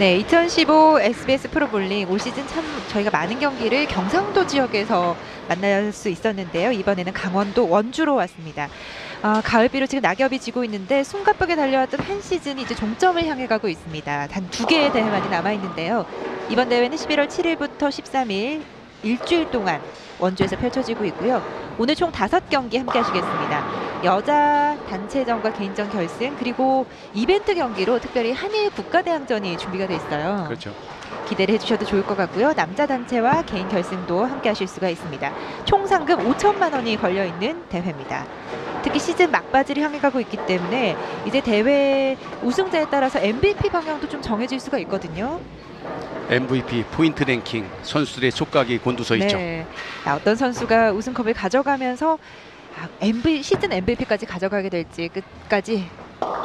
네, 2015 SBS 프로볼링 올 시즌 참 저희가 많은 경기를 경상도 지역에서 만날 수 있었는데요. 이번에는 강원도 원주로 왔습니다. 아, 가을비로 지금 낙엽이 지고 있는데 숨가쁘게 달려왔던 한 시즌이 이제 종점을 향해 가고 있습니다. 단 두 개의 대회만이 남아 있는데요. 이번 대회는 11월 7일부터 13일 일주일 동안 원주에서 펼쳐지고 있고요. 오늘 총 다섯 경기 함께 하시겠습니다. 여자 단체전과 개인전 결승 그리고 이벤트 경기로 특별히 한일 국가대항전이 준비가 돼 있어요. 그렇죠. 기대를 해주셔도 좋을 것 같고요. 남자 단체와 개인 결승도 함께 하실 수가 있습니다. 총 상금 5천만 원이 걸려 있는 대회입니다. 특히 시즌 막바지를 향해 가고 있기 때문에 이제 대회 우승자에 따라서 MVP 방향도 좀 정해질 수가 있거든요. MVP 포인트 랭킹 선수들의 촉각이 곤두서 있죠. 네. 아, 어떤 선수가 우승컵을 가져가면서 아, MV, 시즌 MVP까지 가져가게 될지 끝까지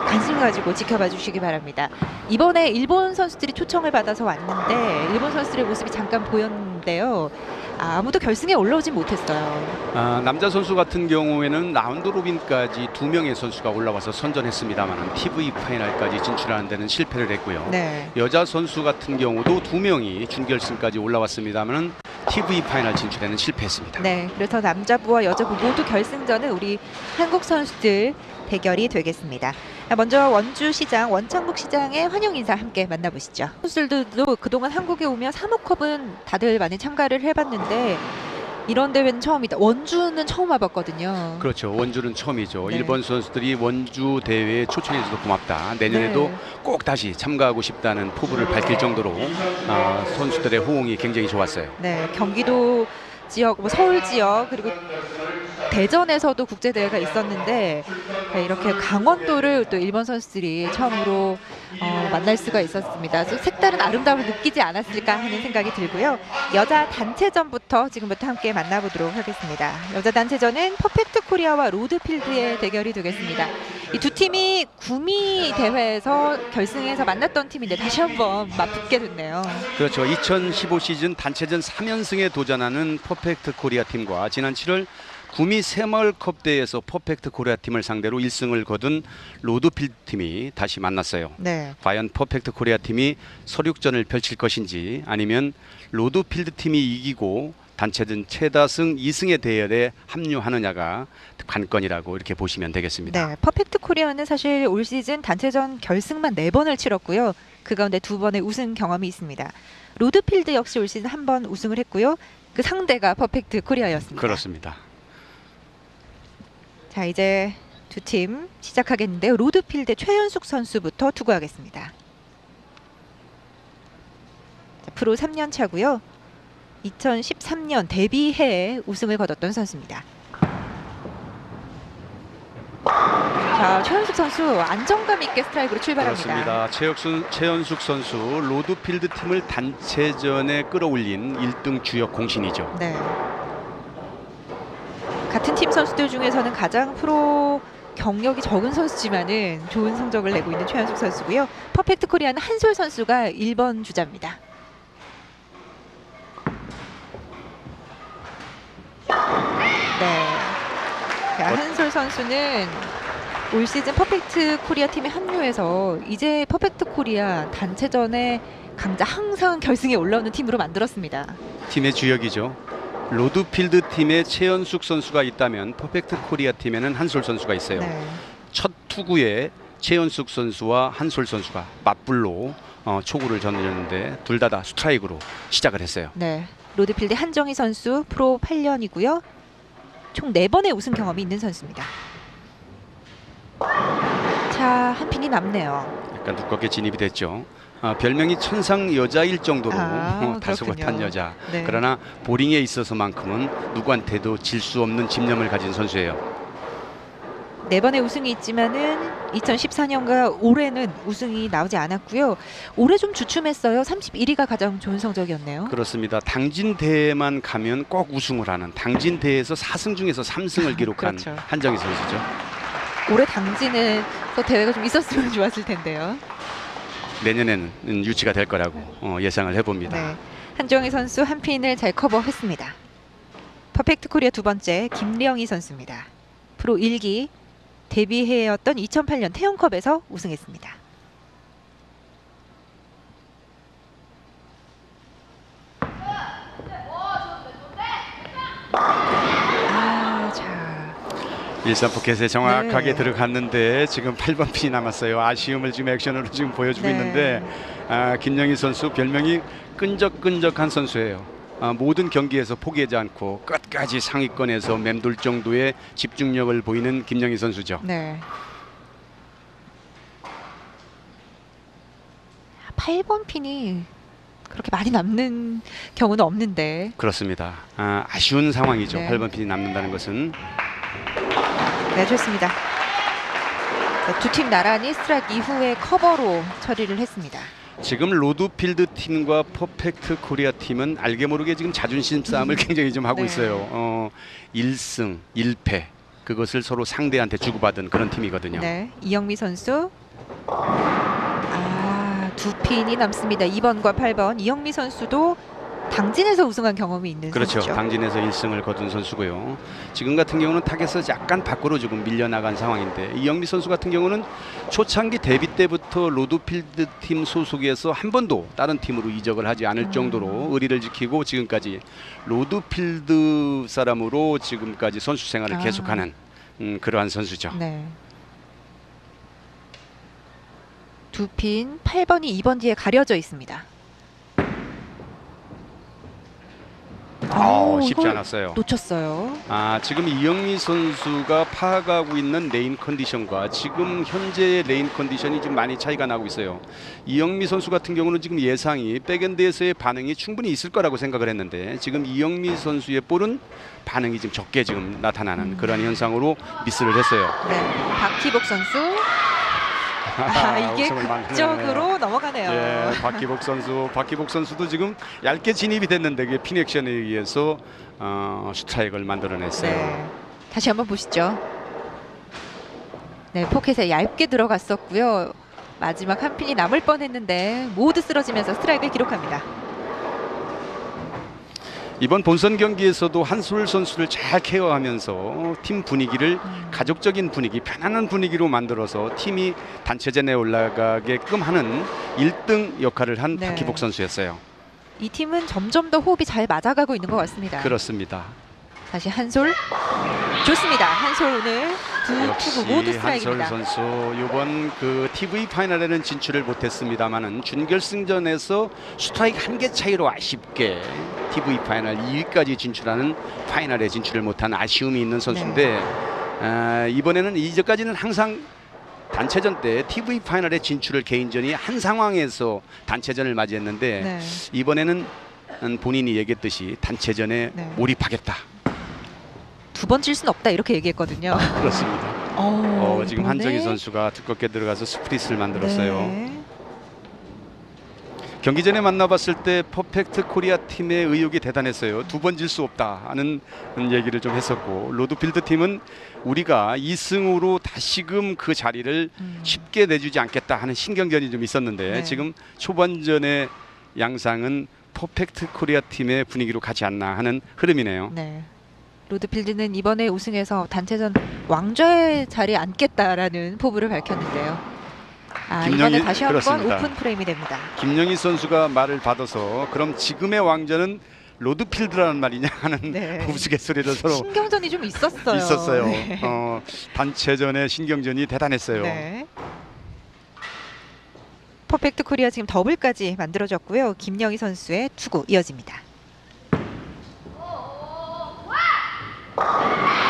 관심 가지고 지켜봐 주시기 바랍니다. 이번에 일본 선수들이 초청을 받아서 왔는데 일본 선수들의 모습이 잠깐 보였는데요. 아, 아무도 결승에 올라오진 못했어요. 아, 남자 선수 같은 경우에는 라운드 로빈까지 두 명의 선수가 올라와서 선전했습니다만 TV 파이널까지 진출하는 데는 실패를 했고요. 네. 여자 선수 같은 경우도 두 명이 준결승까지 올라왔습니다만 TV 파이널 진출에는 실패했습니다. 네. 그래서 남자부와 여자부 모두 결승전은 우리 한국 선수들 대결이 되겠습니다. 아, 먼저 원주 시장 원창국 시장의 환영 인사 함께 만나보시죠. 선수들도 그동안 한국에 오면 사무컵은 다들 많이 참가를 해봤는데 이런 대회는 처음이다. 원주는 처음 와봤거든요. 그렇죠. 원주는 처음이죠. 네. 일본 선수들이 원주 대회에 초청해줘서 고맙다. 내년에도 네. 꼭 다시 참가하고 싶다는 포부를 밝힐 정도로 아, 선수들의 호응이 굉장히 좋았어요. 네, 경기도 지역, 뭐 서울 지역 그리고 대전에서도 국제 대회가 있었는데 네, 이렇게 강원도를 또 일본 선수들이 처음으로 어, 만날 수가 있었습니다. 좀 색다른 아름다움을 느끼지 않았을까 하는 생각이 들고요. 여자 단체전부터 지금부터 함께 만나보도록 하겠습니다. 여자 단체전은 퍼펙트 코리아와 로드필드의 대결이 되겠습니다. 이 두 팀이 구미 대회에서 결승에서 만났던 팀인데 다시 한번 맞붙게 됐네요. 그렇죠. 2015 시즌 단체전 3연승에 도전하는 퍼펙트 코리아 팀과 지난 7월 구미 새마을컵 대회에서 퍼펙트 코리아 팀을 상대로 1승을 거둔 로드필드 팀이 다시 만났어요. 네. 과연 퍼펙트 코리아 팀이 서륙전을 펼칠 것인지 아니면 로드필드 팀이 이기고 단체전 최다승 2승의 대열에 합류하느냐가 관건이라고 이렇게 보시면 되겠습니다. 네, 퍼펙트 코리아는 사실 올 시즌 단체전 결승만 네 번을 치렀고요. 그 가운데 두 번의 우승 경험이 있습니다. 로드필드 역시 올 시즌 한 번 우승을 했고요. 그 상대가 퍼펙트 코리아였습니다. 그렇습니다. 자, 이제 두 팀 시작하겠는데요. 로드필드 최현숙 선수부터 투구하겠습니다. 자, 프로 3년 차고요. 2013년 데뷔해에 우승을 거뒀던 선수입니다. 자, 최현숙 선수 안정감 있게 스트라이크로 출발합니다. 그렇습니다. 최혁순, 최현숙 선수 로드필드 팀을 단체전에 끌어올린 1등 주역 공신이죠. 네. 같은 팀 선수들 중에서는 가장 프로 경력이 적은 선수지만은 좋은 성적을 내고 있는 최현숙 선수고요. 퍼펙트 코리아는 한솔 선수가 1번 주자입니다. 네. 자, 한솔 선수는 올 시즌 퍼펙트 코리아 팀에 합류해서 이제 퍼펙트 코리아 단체전에 강자 항상 결승에 올라오는 팀으로 만들었습니다. 팀의 주역이죠. 로드필드 팀에 최현숙 선수가 있다면 퍼펙트 코리아 팀에는 한솔 선수가 있어요. 네. 첫 투구에 최현숙 선수와 한솔 선수가 맞불로 어, 초구를 던졌는데 둘 다 다 스트라이크로 시작을 했어요. 네. 로드필드 한정희 선수 프로 8년이고요. 총 4번의 우승 경험이 있는 선수입니다. 자, 한 핀이 남네요. 약간 두껍게 진입이 됐죠. 아, 별명이 천상 여자일 정도로 아, 다소곳한 그렇군요. 여자. 네. 그러나 보링에 있어서만큼은 누구한테도 질 수 없는 집념을 가진 선수예요. 네 번의 우승이 있지만은 2014년과 올해는 우승이 나오지 않았고요. 올해 좀 주춤했어요. 31위가 가장 좋은 성적이었네요. 그렇습니다. 당진 대회만 가면 꼭 우승을 하는 당진 대회에서 4승 중에서 3승을 기록한 그렇죠. 한정희 선수죠. 올해 당진은 또 대회가 좀 있었으면 좋았을 텐데요. 내년에는 유치가 될 거라고 어, 예상을 해봅니다. 네. 한정희 선수 한 핀을 잘 커버했습니다. 퍼펙트 코리아 두 번째 김령희 선수입니다. 프로 1기 데뷔해였던 2008년 태용컵에서 우승했습니다. 아, 일산 포켓에 정확하게 네. 들어갔는데 지금 8번 피 남았어요. 아쉬움을 지금 액션으로 지금 보여주고 네. 있는데 아, 김영희 선수 별명이 끈적끈적한 선수예요. 아, 모든 경기에서 포기하지 않고 끝까지 상위권에서 맴돌 정도의 집중력을 보이는 김영희 선수죠. 네. 8번 핀이 그렇게 많이 남는 경우는 없는데 그렇습니다. 아, 아쉬운 상황이죠. 네. 8번 핀이 남는다는 것은 네 좋습니다. 두 팀 나란히 스트라이크 이후에 커버로 처리를 했습니다. 지금 로드필드 팀과 퍼펙트 코리아 팀은 알게 모르게 지금 자존심 싸움을 굉장히 좀 하고 네. 있어요. 어, 1승 1패 그것을 서로 상대한테 주고받은 그런 팀이거든요. 네, 이영미 선수. 아, 두 핀이 남습니다. 2번과 8번. 이영미 선수도 당진에서 우승한 경험이 있는 그렇죠. 선수죠. 당진에서 1승을 거둔 선수고요. 지금 같은 경우는 타겟에서 약간 밖으로 조금 밀려나간 상황인데 이영미 선수 같은 경우는 초창기 데뷔 때부터 로드필드 팀 소속에서 한 번도 다른 팀으로 이적을 하지 않을 음. 정도로 의리를 지키고 지금까지 로드필드 사람으로 지금까지 선수 생활을 아. 계속하는 음, 그러한 선수죠. 네. 두핀 8번이 2번 뒤에 가려져 있습니다. 어, 오, 쉽지 않았어요. 놓쳤어요. 아, 지금 이영미 선수가 파악하고 있는 레인 컨디션과 지금 현재의 레인 컨디션이 좀 많이 차이가 나고 있어요. 이영미 선수 같은 경우는 지금 예상이 백엔드에서의 반응이 충분히 있을 거라고 생각을 했는데 지금 이영미 선수의 볼은 반응이 좀 적게 지금 나타나는 음. 그런 현상으로 미스를 했어요. 네. 박희복 선수. 아, 이게 우승을 만들어내네요. 극적으로 넘어가네요. 예, 박기복 선수, 박기복 선수도 지금 얇게 진입이 됐는데 그게 핀 액션에 의해서 어, 스트라이크를 만들어냈어요. 네. 다시 한번 보시죠. 네, 포켓에 얇게 들어갔었고요. 마지막 한 핀이 남을 뻔했는데 모두 쓰러지면서 스트라이크를 기록합니다. 이번 본선 경기에서도 한솔 선수를 잘 케어하면서 팀 분위기를 음. 가족적인 분위기, 편안한 분위기로 만들어서 팀이 단체전에 올라가게끔 하는 1등 역할을 한 네. 박희복 선수였어요. 이 팀은 점점 더 호흡이 잘 맞아가고 있는 것 같습니다. 그렇습니다. 다시 한솔 좋습니다. 한솔 오늘 두 투구 모두 한솔 스트라이크입니다. 선수 이번 그 TV 파이널에는 진출을 못했습니다만은 준결승전에서 스트라이크 한 개 차이로 아쉽게 TV 파이널 2위까지 진출하는 파이널에 진출을 못한 아쉬움이 있는 선수인데 네. 아, 이번에는 이제까지는 항상 단체전 때 TV 파이널에 진출을 개인전이 한 상황에서 단체전을 맞이했는데 네. 이번에는 음, 본인이 얘기했듯이 단체전에 네. 몰입하겠다. 두 번 질 수는 없다 이렇게 얘기했거든요. 그렇습니다. 어, 어, 지금 이번에- 한정희 선수가 두껍게 들어가서 스프릿을 만들었어요. 네. 경기 전에 만나봤을 때 퍼펙트 코리아 팀의 의욕이 대단했어요. 두 번 질 수 없다 하는 얘기를 좀 했었고 로드필드 팀은 우리가 2승으로 다시금 그 자리를 음. 쉽게 내주지 않겠다 하는 신경전이 좀 있었는데 네. 지금 초반전의 양상은 퍼펙트 코리아 팀의 분위기로 가지 않나 하는 흐름이네요. 네. 로드필드는 이번에 우승해서 단체전 왕좌의 자리에 앉겠다라는 포부를 밝혔는데요. 아, 김영희- 이번에 다시 한 번 그렇습니다. 오픈 프레임이 됩니다. 김영희 선수가 말을 받아서 그럼 지금의 왕자는 로드필드라는 말이냐 하는 네. 우스갯소리를 서로 신경전이 좀 있었어요. 있었어요. 네. 어, 단체전의 신경전이 대단했어요. 네. 퍼펙트 코리아 지금 더블까지 만들어졌고요. 김영희 선수의 투구 이어집니다.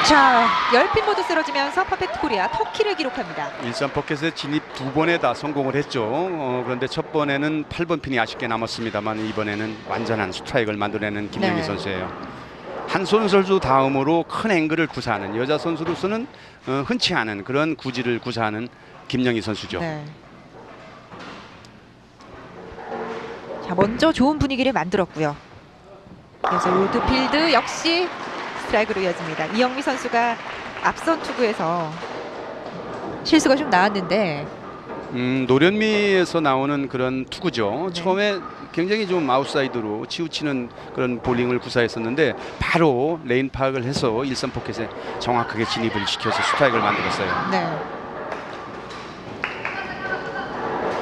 자, 10핀 모두 쓰러지면서 퍼펙트 코리아 터키를 기록합니다. 일산 포켓에 진입 두 번에 다 성공을 했죠. 어, 그런데 첫 번에는 8번 핀이 아쉽게 남았습니다만 이번에는 완전한 스트라이크를 만들어내는 김영희 네. 선수예요. 한손 선수 다음으로 큰 앵글을 구사하는 여자 선수로서는 어, 흔치 않은 그런 구질을 구사하는 김영희 선수죠. 네. 자, 먼저 좋은 분위기를 만들었고요. 그래서 로드필드 역시 스트라이크로 이어집니다. 이영미 선수가 앞선 투구에서 실수가 좀 나왔는데 음, 노련미에서 나오는 그런 투구죠. 네. 처음에 굉장히 좀 아웃사이드로 치우치는 그런 볼링을 구사했었는데 바로 레인 파악을 해서 일선 포켓에 정확하게 진입을 시켜서 스트라이크를 만들었어요. 네.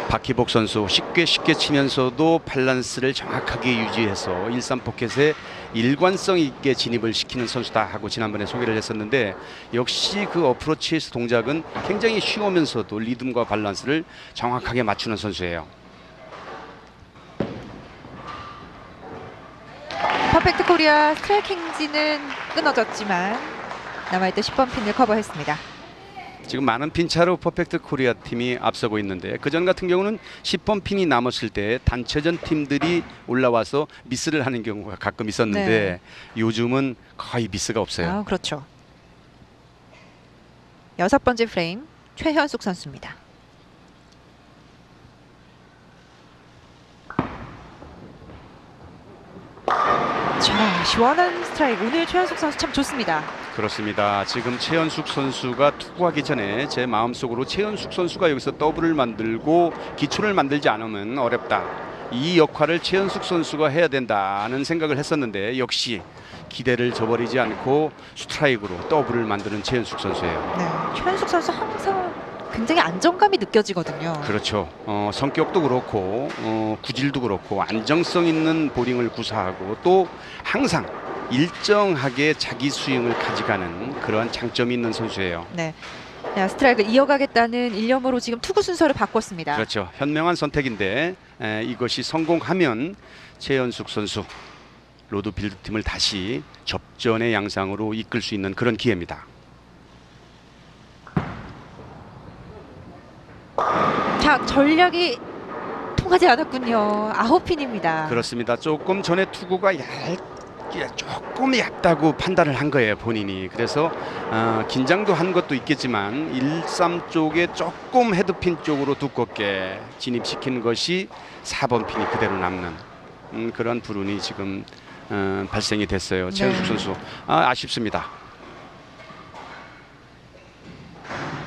박희복 선수 쉽게 쉽게 치면서도 밸런스를 정확하게 유지해서 일산 포켓에 일관성 있게 진입을 시키는 선수다 하고 지난번에 소개를 했었는데 역시 그 어프로치에서 동작은 굉장히 쉬우면서도 리듬과 밸런스를 정확하게 맞추는 선수예요. 퍼펙트 코리아 스트라이크 행진은 끊어졌지만 남아있던 10번 핀을 커버했습니다. 지금 많은 핀차로 퍼펙트 코리아 팀이 앞서고 있는데 그전 같은 경우는 10번 핀이 남았을 때 단체전 팀들이 올라와서 미스를 하는 경우가 가끔 있었는데 요즘은 거의 미스가 없어요. 아, 그렇죠. 여섯 번째 프레임 최현숙 선수입니다. 자, 시원한 스트라이크. 오늘 최현숙 선수 참 좋습니다. 그렇습니다. 지금 최현숙 선수가 투구하기 전에 제 마음속으로 최현숙 선수가 여기서 더블을 만들고 기초를 만들지 않으면 어렵다. 이 역할을 최현숙 선수가 해야 된다는 생각을 했었는데 역시 기대를 저버리지 않고 스트라이크로 더블을 만드는 최현숙 선수예요. 네, 최현숙 선수 항상 굉장히 안정감이 느껴지거든요. 그렇죠. 어, 성격도 그렇고 어, 구질도 그렇고 안정성 있는 보링을 구사하고 또 항상 일정하게 자기 스윙을 가져가는 그러한 장점이 있는 선수예요. 네. 자, 스트라이크 이어가겠다는 일념으로 지금 투구 순서를 바꿨습니다. 그렇죠. 현명한 선택인데 에, 이것이 성공하면 최연숙 선수 로드필드 팀을 다시 접전의 양상으로 이끌 수 있는 그런 기회입니다. 자, 전략이 통하지 않았군요. 아홉 핀입니다. 그렇습니다. 조금 전에 투구가 얇게 조금 얇다고 판단을 한 거예요 본인이. 그래서 어, 긴장도 한 것도 있겠지만 1, 3 쪽에 조금 헤드핀 쪽으로 두껍게 진입시킨 것이 4번 핀이 그대로 남는 음, 그런 불운이 지금 어, 발생이 됐어요. 네. 선수 아, 아쉽습니다.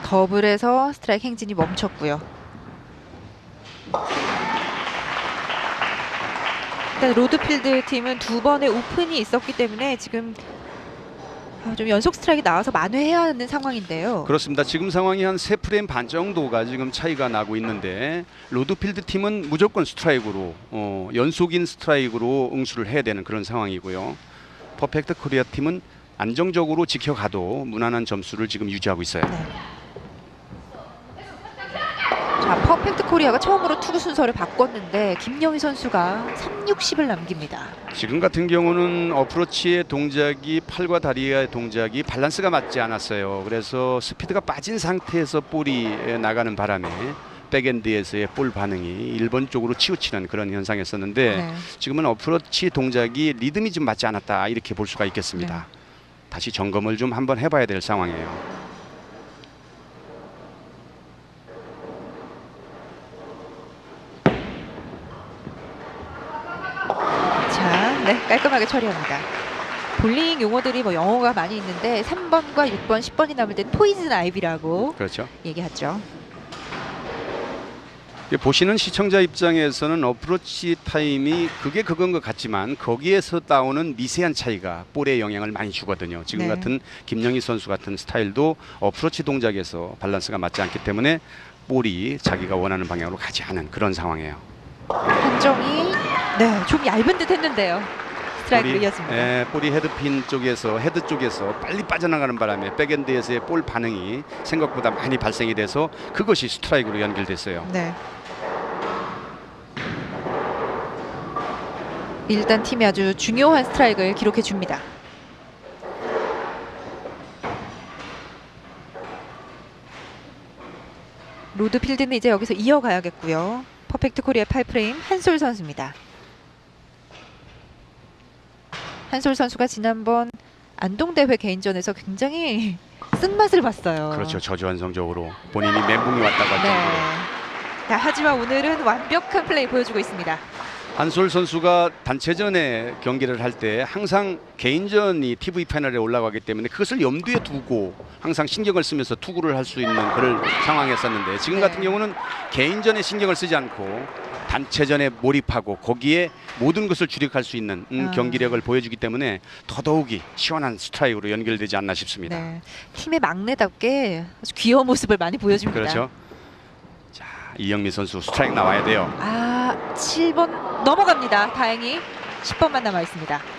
더블에서 스트라이크 행진이 멈췄고요. 일단 로드필드 팀은 두 번의 오픈이 있었기 때문에 지금 아, 좀 연속 스트라이크 나와서 만회해야 하는 상황인데요. 그렇습니다. 지금 상황이 한 세 프레임 반 정도가 지금 차이가 나고 있는데 로드필드 팀은 무조건 스트라이크로 어, 연속인 스트라이크로 응수를 해야 되는 그런 상황이고요. 퍼펙트 코리아 팀은 안정적으로 지켜가도 무난한 점수를 지금 유지하고 있어요. 네. 코리아가 처음으로 투구 순서를 바꿨는데 김영희 선수가 3, 60을 남깁니다. 지금 같은 경우는 어프로치의 동작이 팔과 다리의 동작이 밸런스가 맞지 않았어요. 그래서 스피드가 빠진 상태에서 볼이 나가는 바람에 백엔드에서의 볼 반응이 1번 쪽으로 치우치는 그런 현상이었었는데 네. 지금은 어프로치 동작이 리듬이 좀 맞지 않았다 이렇게 볼 수가 있겠습니다. 다시 점검을 좀 한번 해봐야 될 상황이에요. 자, 네, 깔끔하게 처리합니다. 볼링 용어들이 뭐 영어가 많이 있는데 3번과 6번, 10번이 남을 땐 포이즌 아이비라고 그렇죠. 얘기하죠. 보시는 시청자 입장에서는 어프로치 타임이 그게 그건 것 같지만 거기에서 따오는 미세한 차이가 볼에 영향을 많이 주거든요. 지금 네. 같은 김영희 선수 같은 스타일도 어프로치 동작에서 밸런스가 맞지 않기 때문에 볼이 자기가 원하는 방향으로 가지 않은 그런 상황이에요. 판정이 네, 좀 얇은 듯 했는데요. 스트라이크로 이어집니다. 예, 볼이 헤드핀 쪽에서 헤드 쪽에서 빨리 빠져나가는 바람에 백엔드에서의 볼 반응이 생각보다 많이 발생이 돼서 그것이 스트라이크로 연결됐어요. 네. 일단 팀이 아주 중요한 스트라이크를 기록해 줍니다. 로드필드는 이제 여기서 이어가야겠고요. 퍼펙트 코리아 8프레임 한솔 선수입니다. 한솔 선수가 지난번 안동대회 개인전에서 굉장히 쓴맛을 봤어요. 그렇죠. 저주환성적으로 본인이 멘붕이 왔다고 할 네. 정도로. 자, 하지만 오늘은 완벽한 플레이 보여주고 있습니다. 한솔 선수가 단체전에 경기를 할 때 항상 개인전이 TV 패널에 올라가기 때문에 그것을 염두에 두고 항상 신경을 쓰면서 투구를 할 수 있는 그런 상황이었었는데 지금 네. 같은 경우는 개인전에 신경을 쓰지 않고 단체전에 몰입하고 거기에 모든 것을 주력할 수 있는 음, 아. 경기력을 보여주기 때문에 더더욱이 시원한 스트라이크로 연결되지 않나 싶습니다. 네. 팀의 막내답게 아주 귀여운 모습을 많이 보여줍니다. 그렇죠. 자 이영미 선수 스트라이크 나와야 돼요. 아, 7번 넘어갑니다. 다행히 10번만 남아 있습니다.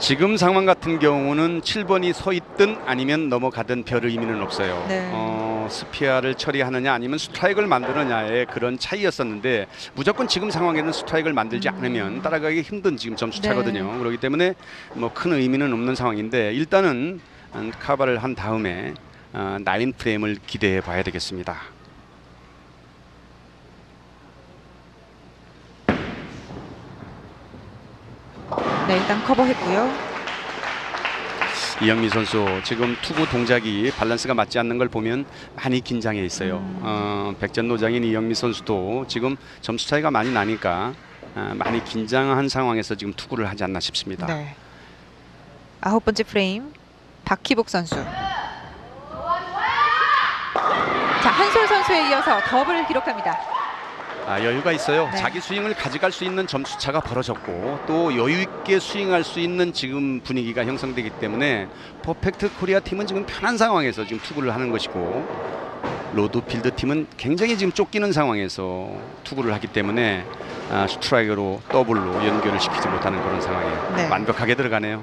지금 상황 같은 경우는 7번이 서 있든 아니면 넘어가든 별 의미는 없어요. 네. 어, 스피아를 처리하느냐 아니면 스트라이크를 만드느냐의 그런 차이였었는데 무조건 지금 상황에는 스트라이크를 만들지 음. 않으면 따라가기 힘든 지금 점수 네. 차거든요. 그렇기 때문에 뭐 큰 의미는 없는 상황인데 일단은 음, 카바를 한 다음에 어, 나인 프레임을 기대해 봐야 되겠습니다. 네, 일단 커버했고요. 이영미 선수 지금 투구 동작이 밸런스가 맞지 않는 걸 보면 많이 긴장해 있어요. 음. 어, 백전노장인 이영미 선수도 지금 점수 차이가 많이 나니까 어, 많이 긴장한 상황에서 지금 투구를 하지 않나 싶습니다. 네. 아홉 번째 프레임 박희복 선수. 자 한솔 선수에 이어서 더블을 기록합니다. 아, 여유가 있어요. 네. 자기 스윙을 가져갈 수 있는 점수 차가 벌어졌고 또 여유 있게 스윙할 수 있는 지금 분위기가 형성되기 때문에 퍼펙트 코리아 팀은 지금 편한 상황에서 지금 투구를 하는 것이고 로드필드 팀은 굉장히 지금 쫓기는 상황에서 투구를 하기 때문에 아, 스트라이크로 더블로 연결을 시키지 못하는 그런 상황이에요. 네. 완벽하게 들어가네요.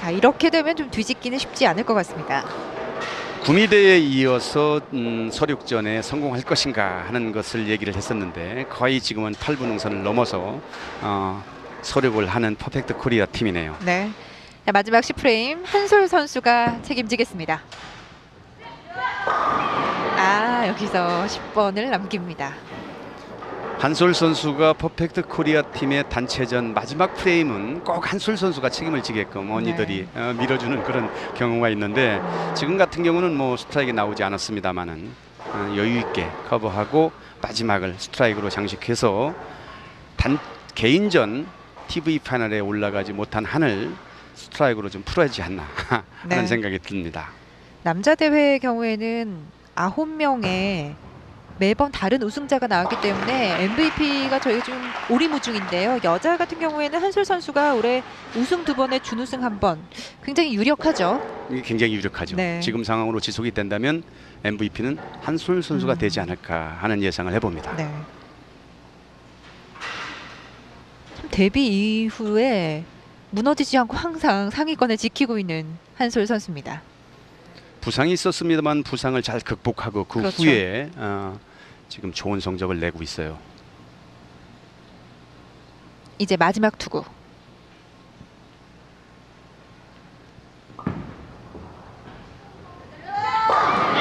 자 이렇게 되면 좀 뒤집기는 쉽지 않을 것 같습니다. 구미대에 이어서 음, 서륙전에 성공할 것인가 하는 것을 얘기를 했었는데 거의 지금은 8분 능선을 넘어서 어, 서륙을 하는 퍼펙트 코리아 팀이네요. 네. 자, 마지막 10프레임 한솔 선수가 책임지겠습니다. 아 여기서 10번을 남깁니다. 한솔 선수가 퍼펙트 코리아 팀의 단체전 마지막 프레임은 꼭 한솔 선수가 책임을 지게끔 언니들이 어, 밀어주는 그런 경우가 있는데 지금 같은 경우는 뭐 스트라이크 나오지 않았습니다만은 어, 여유 있게 커버하고 마지막을 스트라이크로 장식해서 단 개인전 TV 패널에 올라가지 못한 한을 스트라이크로 좀 풀어야지 않나 하는 네. 생각이 듭니다. 남자 대회의 경우에는 아홉 명의 매번 다른 우승자가 나왔기 때문에 MVP가 저희가 좀 오리무중인데요. 여자 같은 경우에는 한솔 선수가 올해 우승 두 번에 준우승 한 번, 굉장히 유력하죠. 이게 굉장히 유력하죠. 네. 지금 상황으로 지속이 된다면 MVP는 한솔 선수가 음. 되지 않을까 하는 예상을 해봅니다. 네. 참 데뷔 이후에 무너지지 않고 항상 상위권을 지키고 있는 한솔 선수입니다. 부상이 있었습니다만 부상을 잘 극복하고 그 그렇죠. 후에 어, 지금 좋은 성적을 내고 있어요. 이제 마지막 투구.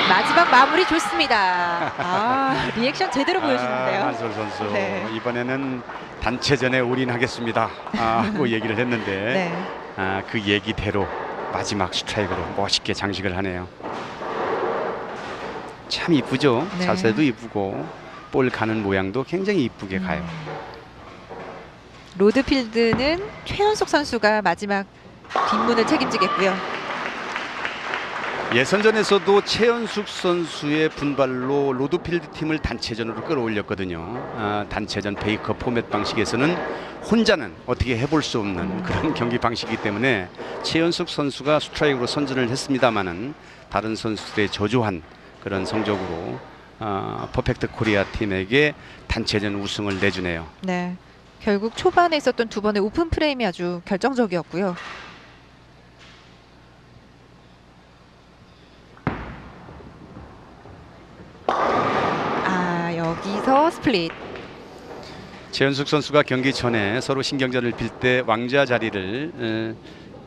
마지막 마무리 좋습니다. 아 리액션 제대로 아, 보여주는데요. 한솔 선수 네. 이번에는 단체전에 올인하겠습니다. 아, 하고 얘기를 했는데 네. 아, 그 얘기대로 마지막 스트라이크로 멋있게 장식을 하네요. 참 이쁘죠. 네. 자세도 이쁘고 볼 가는 모양도 굉장히 이쁘게 가요. 음. 로드필드는 최현숙 선수가 마지막 뒷문을 책임지겠고요. 예선전에서도 최연숙 선수의 분발로 로드필드 팀을 단체전으로 끌어올렸거든요. 아, 단체전 베이커 포맷 방식에서는 혼자는 어떻게 해볼 수 없는 그런 경기 방식이기 때문에 최연숙 선수가 스트라이크로 선전을 했습니다마는 다른 선수들의 저조한 그런 성적으로 아, 퍼펙트 코리아 팀에게 단체전 우승을 내주네요. 네. 결국 초반에 있었던 두 번의 오픈 프레임이 아주 결정적이었고요. 아 여기서 스플릿. 최연숙 선수가 경기 전에 서로 신경전을 빌 때 왕자 자리를 에,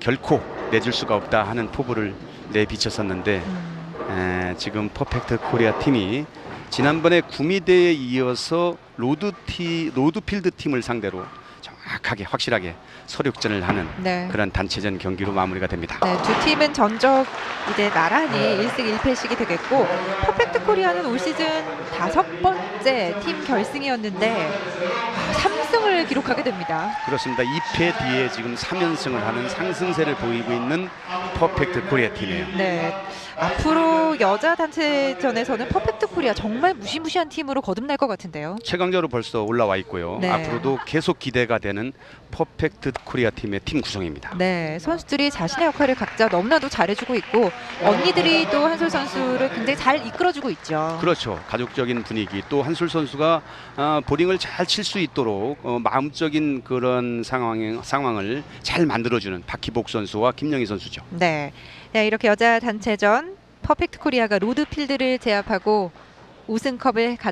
결코 내줄 수가 없다 하는 포부를 내비쳤었는데 음, 에, 지금 퍼펙트 코리아 팀이 지난번에 구미대에 이어서 로드티 로드필드 팀을 상대로 정확하게 확실하게 서륙전을 하는 네. 그런 단체전 경기로 마무리가 됩니다. 네, 두 팀은 전적 이제 나란히 1승 1패씩이 되겠고 퍼펙트 코리아는 올 시즌 다섯 번째 팀 결승이었는데 3 승을 기록하게 됩니다. 그렇습니다. 2패 뒤에 지금 3연승을 하는 상승세를 보이고 있는 퍼펙트 코리아 팀이에요. 네. 앞으로 여자 단체전에서는 퍼펙트 코리아 정말 무시무시한 팀으로 거듭날 것 같은데요. 최강자로 벌써 올라와 있고요. 네. 앞으로도 계속 기대가 되는 퍼펙트 코리아 팀의 팀 구성입니다. 네, 선수들이 자신의 역할을 각자 너무나도 잘해주고 있고 언니들이 또 한솔 선수를 굉장히 잘 이끌어주고 있죠. 그렇죠. 가족적인 분위기 또 한술 선수가 아, 보링을 잘 칠 수 있도록 어, 마음적인 그런 상황 상황을 잘 만들어주는 박희복 선수와 김영희 선수죠. 네. 네, 이렇게 여자 단체전 퍼펙트 코리아가 로드필드를 제압하고 우승컵을 가져